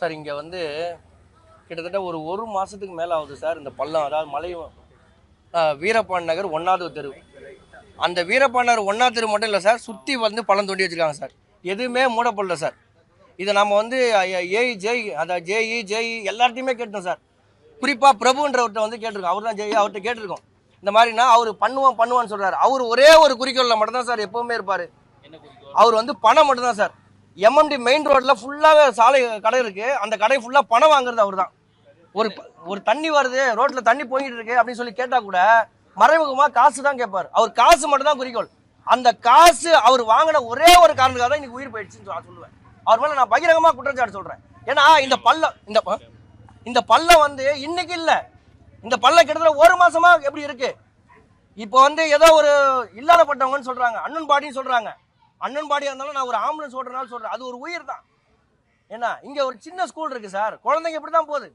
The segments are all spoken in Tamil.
சார் இங்கே வந்து கிட்டத்தட்ட ஒரு ஒரு மாதத்துக்கு மேலே ஆகுது சார் இந்த பள்ளம். அதாவது மலை ஆ, வீரபாண்டி நகர் ஒன்றாவது தெரு. அந்த வீரபாண்டி நகர் ஒன்றாவது தெரு மட்டும் இல்லை சார் சுற்றி வந்து பள்ளம் தோண்டி வச்சுருக்காங்க சார். எதுவுமே மூடப்படல சார். இதை நம்ம வந்து ஏஇ ஜெய் அதாவது ஜேஇ ஜேஇ எல்லார்ட்டையுமே கேட்டோம் சார். குறிப்பாக பிரபுன்றவர்கிட்ட வந்து கேட்டிருக்கோம். அவர் தான் ஜெய் அவர்கிட்ட கேட்டிருக்கோம். இந்த மாதிரினா அவர் பண்ணுவோம் பண்ணுவான்னு சொல்கிறாரு அவர் ஒரே ஒரு குறிக்கோளில் மட்டும்தான் சார் எப்போவுமே இருப்பார். அவர் வந்து பணம் மட்டும்தான் சார். எம்எம்டி மெயின் ரோட்டில் ஃபுல்லாகவே சாலை கடை இருக்குது அந்த கடை ஃபுல்லாக பணம் வாங்குறது அவர் தான் ஒரு ஒரு தண்ணி வருது ரோட்டில் தண்ணி போயிட்டு இருக்கு அப்படின்னு சொல்லி கேட்டால் கூட மறைமுகமாக காசு தான் கேட்பார். அவர் காசு மட்டும் தான் குறிக்கோள். அந்த காசு அவர் வாங்கின ஒரே ஒரு காரணத்துக்காக தான் இன்னைக்கு உயிர் போயிடுச்சுன்னு நான் சொல்லுவேன். அவர் மேலே நான் பகிரங்கமாக குற்றச்சாட்டு சொல்கிறேன் ஏன்னா இந்த பள்ளம் இந்த இந்த பள்ளம் வந்து இன்னைக்கு இல்லை. இந்த பள்ளம் கிட்டத்தட்ட ஒரு மாசமா எப்படி இருக்கு? இப்போ வந்து ஏதோ ஒரு இல்லாதப்பட்டவங்கன்னு சொல்றாங்க. அண்ணன் பாட்டின்னு சொல்றாங்க. அண்ணன்பாடியாக இருந்தாலும் நான் ஒரு ஆம்புலன்ஸ் ஓட்டுறனால சொல்கிறேன் அது ஒரு உயிர் தான் என்ன இங்கே ஒரு சின்ன ஸ்கூல் இருக்குது சார். குழந்தைங்க இப்படி தான் போகுது.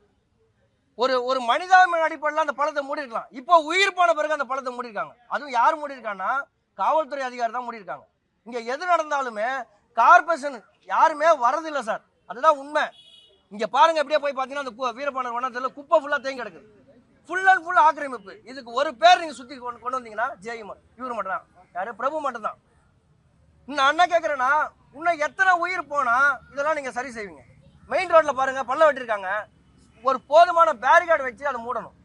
ஒரு ஒரு மனிதாபிமான அடிப்படையில் அந்த பழத்தை மூடிருக்கலாம் இப்போ உயிர் போன பிறகு அந்த பழத்தை மூடிருக்காங்க அதுவும் யார் மூடிருக்காங்கன்னா காவல்துறை அதிகாரி தான் மூடிருக்காங்க இங்கே எது நடந்தாலுமே கார்பரேஷன் யாருமே வரதில்லை சார். அதுதான் உண்மை. இங்கே பாருங்க எப்படியே போய் பார்த்தீங்கன்னா அந்த கு- வீரபாணர் வனத்தில் குப்பை ஃபுல்லாக தேங்கி கிடக்குது. ஃபுல் அண்ட் ஃபுல் ஆக்கிரமிப்பு. இதுக்கு ஒரு பேர் நீங்கள் சுற்றி கொண்டு கொண்டு வந்தீங்கன்னா ஜெயமன் இவர் மட்டும் தான் யார்? பிரபு மட்டும் தான் நான் என்ன கேட்குறேன்னா இன்னும் எத்தனை உயிர் போனா இதெல்லாம் நீங்கள் சரி செய்வீங்க. மெயின் ரோட்டில் பாருங்கள் பள்ளம் வெட்டிருக்காங்க. ஒரு போதுமான பேரிகார்டு வச்சு அதை மூடணும்.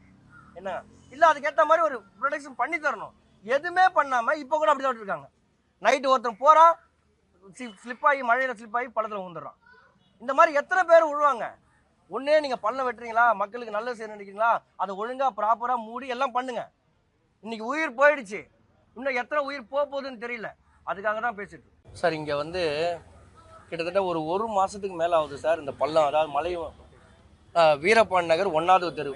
என்ன? இல்லை அதுக்கேற்ற மாதிரி ஒரு ப்ரொடெக்ஷன் பண்ணி தரணும். எதுவுமே பண்ணாமல் இப்போ கூட அப்படி தான் விட்டுருக்காங்க. நைட்டு ஒருத்தன் போகிறான் ஸ்லிப் ஆகி மழையில் ஸ்லிப் ஆகி பள்ளத்தில் விழுந்துடுறான் இந்த மாதிரி எத்தனை பேர் விழுவாங்க ஒன்றே நீங்கள் பள்ளம் வெட்டுறீங்களா? மக்களுக்கு நல்லது செய்ய நினைக்கிறீங்களா? அதை ஒழுங்காக ப்ராப்பராக மூடி எல்லாம் பண்ணுங்கள் இன்னைக்கு உயிர் போயிடுச்சு. இன்னும் எத்தனை உயிர் போக போகுதுன்னு தெரியல. அதுக்காக தான் பேசிட்டு. சார் இங்க வந்து கிட்டத்தட்ட ஒரு ஒரு மாசத்துக்கு மேல ஆகுது சார் இந்த பள்ளம் அதாவது மலை ஆ, வீரபாண்டி நகர் ஒன்றாவது தெரு.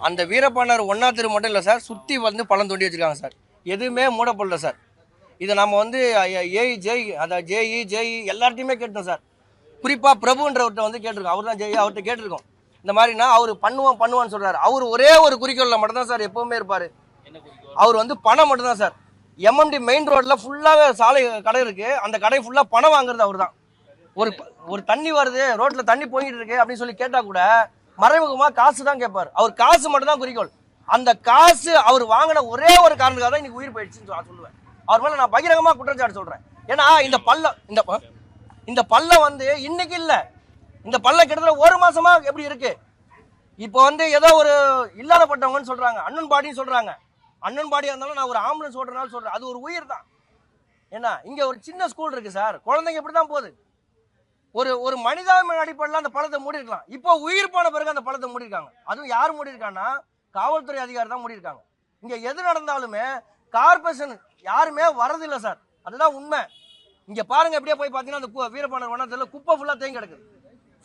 அந்த வீரபாண்டி நகர் ஒன்றாவது தெரு மட்டும் இல்லை சார் சுற்றி வந்து பள்ளம் தோண்டி வச்சுருக்காங்க சார். எதுவுமே மூடப்படல சார். இதை நம்ம வந்து ஏஇ ஜெய் அதாவது ஜேஇ ஜேஇ எல்லார்ட்டையுமே கேட்டோம் சார். குறிப்பாக பிரபுன்றவர்கிட்ட வந்து கேட்டிருக்கோம். அவர் தான் ஜெய் அவர்கிட்ட கேட்டிருக்கோம். இந்த மாதிரினா அவர் பண்ணுவோம் பண்ணுவான்னு சொல்கிறாரு அவர் ஒரே ஒரு குறிக்கோளில் மட்டும் தான் சார் எப்போவுமே இருப்பார். அவர் வந்து பணம் மட்டும் தான் சார். எம்எம்டி மெயின் ரோட்டில் ஃபுல்லாக சாலை கடை இருக்குது அந்த கடை ஃபுல்லாக பணம் வாங்குறது அவர் தான் ஒரு ஒரு தண்ணி வருது ரோட்டில் தண்ணி போயிட்டு இருக்கு அப்படின்னு சொல்லி கேட்டால் கூட மறைமுகமாக காசு தான் கேட்பார். அவர் காசு மட்டும் தான் குறிக்கோள். அந்த காசு அவர் வாங்கின ஒரே ஒரு காரணத்துக்காக தான் இன்னைக்கு உயிர் போயிடுச்சுன்னு நான் சொல்லுவேன். அவர் மேலே நான் பகிரங்கமாக குற்றச்சாட்டு சொல்கிறேன் ஏன்னா இந்த பள்ளம் இந்த ப- இந்த பள்ளம் வந்து இன்னைக்கு இல்லை. இந்த பள்ளம் கிட்டத்தட்ட ஒரு மாசமா எப்படி இருக்கு? இப்போ வந்து ஏதோ ஒரு இல்லாதப்பட்டவங்கன்னு சொல்றாங்க. அண்ணன் பாடின்னு சொல்றாங்க. அண்ணன்பாடியாக இருந்தாலும் நான் ஒரு ஆம்புலன்ஸ் ஓட்டுறனால சொல்கிறேன் அது ஒரு உயிர் தான். என்ன இங்கே ஒரு சின்ன ஸ்கூல் இருக்குது சார். குழந்தைங்க இப்படி தான் போகுது. ஒரு ஒரு மனிதாபிமான அடிப்படையில் அந்த பழத்தை மூடிருக்கலாம் இப்போ உயிர் போன பிறகு அந்த பழத்தை மூடிருக்காங்க அதுவும் யார் மூடிருக்காங்கன்னா காவல்துறை அதிகாரி தான் மூடிருக்காங்க இங்கே எது நடந்தாலுமே கார்பரேஷன் யாருமே வரதில்லை சார். அதுதான் உண்மை. இங்கே பாருங்க எப்படியே போய் பார்த்தீங்கன்னா அந்த கு- வீரபாணர் வனத்தில் குப்பை ஃபுல்லாக தேங்கி கிடக்குது.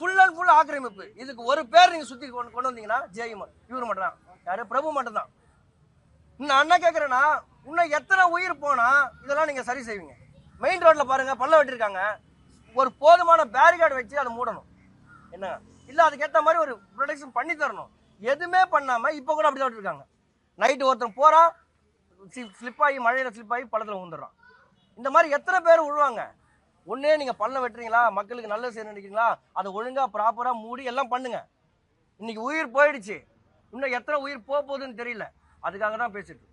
ஃபுல் அண்ட் ஃபுல் ஆக்கிரமிப்பு. இதுக்கு ஒரு பேர் நீங்கள் சுற்றி கொண்டு கொண்டு வந்தீங்கன்னா ஜெயமன். இவர் மட்டும் தான் யார்? பிரபு மட்டும் தான் நான் என்ன கேட்குறேன்னா இன்னும் எத்தனை உயிர் போனால் இதெல்லாம் நீங்கள் சரி செய்வீங்க. மெயின் ரோட்டில் பாருங்கள் பள்ளம் வெட்டிருக்காங்க. ஒரு போதுமான பேரிகார்டு வச்சு அதை மூடணும். என்ன? இல்லை அதுக்கேற்ற மாதிரி ஒரு ப்ரொடெக்ஷன் பண்ணி தரணும். எதுவுமே பண்ணாமல் இப்போ கூட அப்படி தான் விட்டுருக்காங்க. நைட்டு ஒருத்தன் போகிறான் ஸ்லிப் ஆகி மழையில் ஸ்லிப் ஆகி பள்ளத்தில் விழுந்துடுறான் இந்த மாதிரி எத்தனை பேர் விழுவாங்க ஒன்றே நீங்கள் பள்ளம் வெட்டுறீங்களா? மக்களுக்கு நல்லது செய்ய நினைக்கிறீங்களா? அதை ஒழுங்காக ப்ராப்பராக மூடி எல்லாம் பண்ணுங்கள் இன்றைக்கி உயிர் போயிடுச்சு. இன்னும் எத்தனை உயிர் போக போகுதுன்னு தெரியல. அதுக்காக தான் பேசிட்டு